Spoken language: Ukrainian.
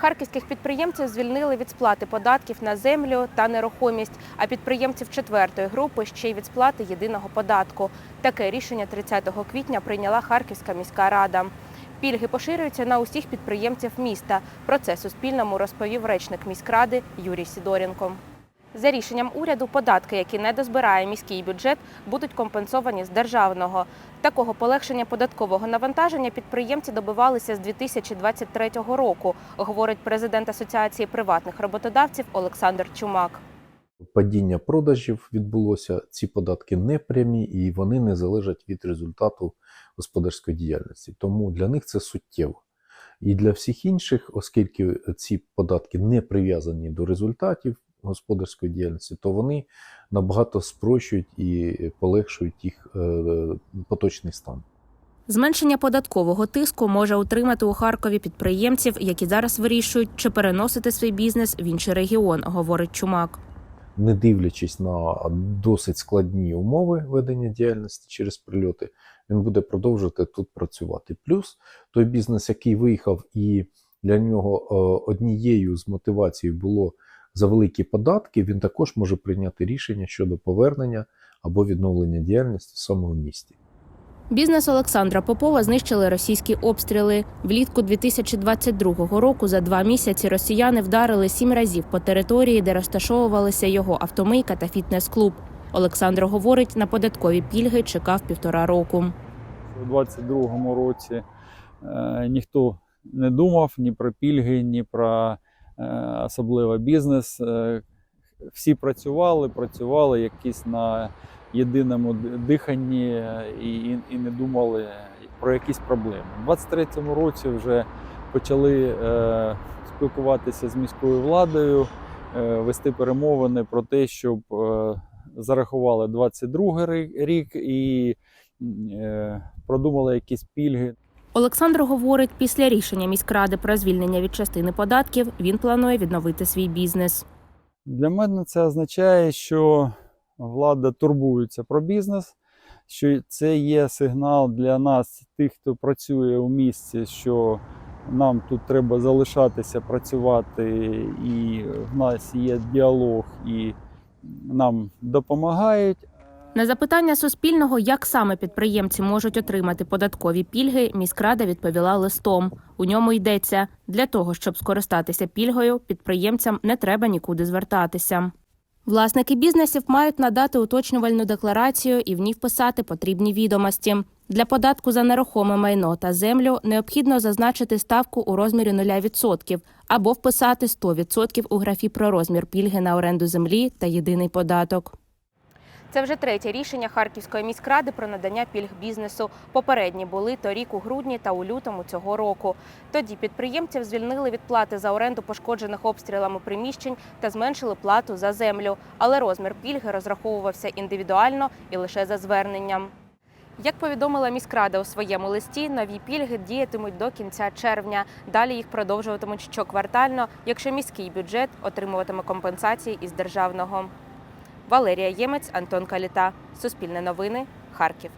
Харківських підприємців звільнили від сплати податків на землю та нерухомість, а підприємців четвертої групи ще й від сплати єдиного податку. Таке рішення 30 квітня прийняла Харківська міська рада. Пільги поширюються на усіх підприємців міста. Про це Суспільному розповів речник міськради Юрій Сідоренко. За рішенням уряду, податки, які не дозбирає міський бюджет, будуть компенсовані з державного. Такого полегшення податкового навантаження підприємці добивалися з 2023 року, говорить президент Асоціації приватних роботодавців Олександр Чумак. Падіння продажів відбулося. Ці податки не прямі і вони не залежать від результату господарської діяльності. Тому для них це суттєво. І для всіх інших, оскільки ці податки не прив'язані до результатів господарської діяльності, то вони набагато спрощують і полегшують їх е, поточний стан. Зменшення податкового тиску може утримати у Харкові підприємців, які зараз вирішують, чи переносити свій бізнес в інший регіон, говорить Чумак. не дивлячись на досить складні умови ведення діяльності через прильоти, він буде продовжувати тут працювати. Плюс той бізнес, який виїхав, і для нього е, однією з мотивацій було за великі податки, він також може прийняти рішення щодо повернення або відновлення діяльності в самому місті. Бізнес Олександра Попова знищили російські обстріли. Влітку 2022 року за два місяці росіяни вдарили сім разів по території, де розташовувалися його автомийка та фітнес-клуб. Олександр говорить, на податкові пільги чекав півтора року. У 22-му році е, ніхто не думав ні про пільги, ні про особливо бізнес. Е, всі працювали, працювали якісь на єдиному диханні е, і, і, і не думали про якісь проблеми. У 23-му році вже почали е, спілкуватися з міською владою, е, вести перемовини про те, щоб е, зарахували 22 рік і е, продумали якісь пільги. Олександр говорить, після рішення міськради про звільнення від частини податків він планує відновити свій бізнес. Для мене це означає, що влада турбується про бізнес, що це є сигнал для нас, тих, хто працює у місті, що нам тут треба залишатися працювати, і в нас є діалог, і нам допомагають. На запитання Суспільного, як саме підприємці можуть отримати податкові пільги, міськрада відповіла листом. У ньому йдеться для того, щоб скористатися пільгою, підприємцям не треба нікуди звертатися. Власники бізнесів мають надати уточнювальну декларацію і в ній вписати потрібні відомості. Для податку за нерухоме майно та землю необхідно зазначити ставку у розмірі 0% або вписати 100% у графі про розмір пільги на оренду землі та єдиний податок. Це вже третє рішення Харківської міськради про надання пільг бізнесу. Попередні були торік у грудні та у лютому цього року. Тоді підприємців звільнили від плати за оренду пошкоджених обстрілами приміщень та зменшили плату за землю. Але розмір пільги розраховувався індивідуально і лише за зверненням. Як повідомила міськрада у своєму листі, нові пільги діятимуть до кінця червня. Далі їх продовжуватимуть щоквартально, якщо міський бюджет отримуватиме компенсації із державного. Валерія Ємець, Антон Каліта. Суспільне новини. Харків.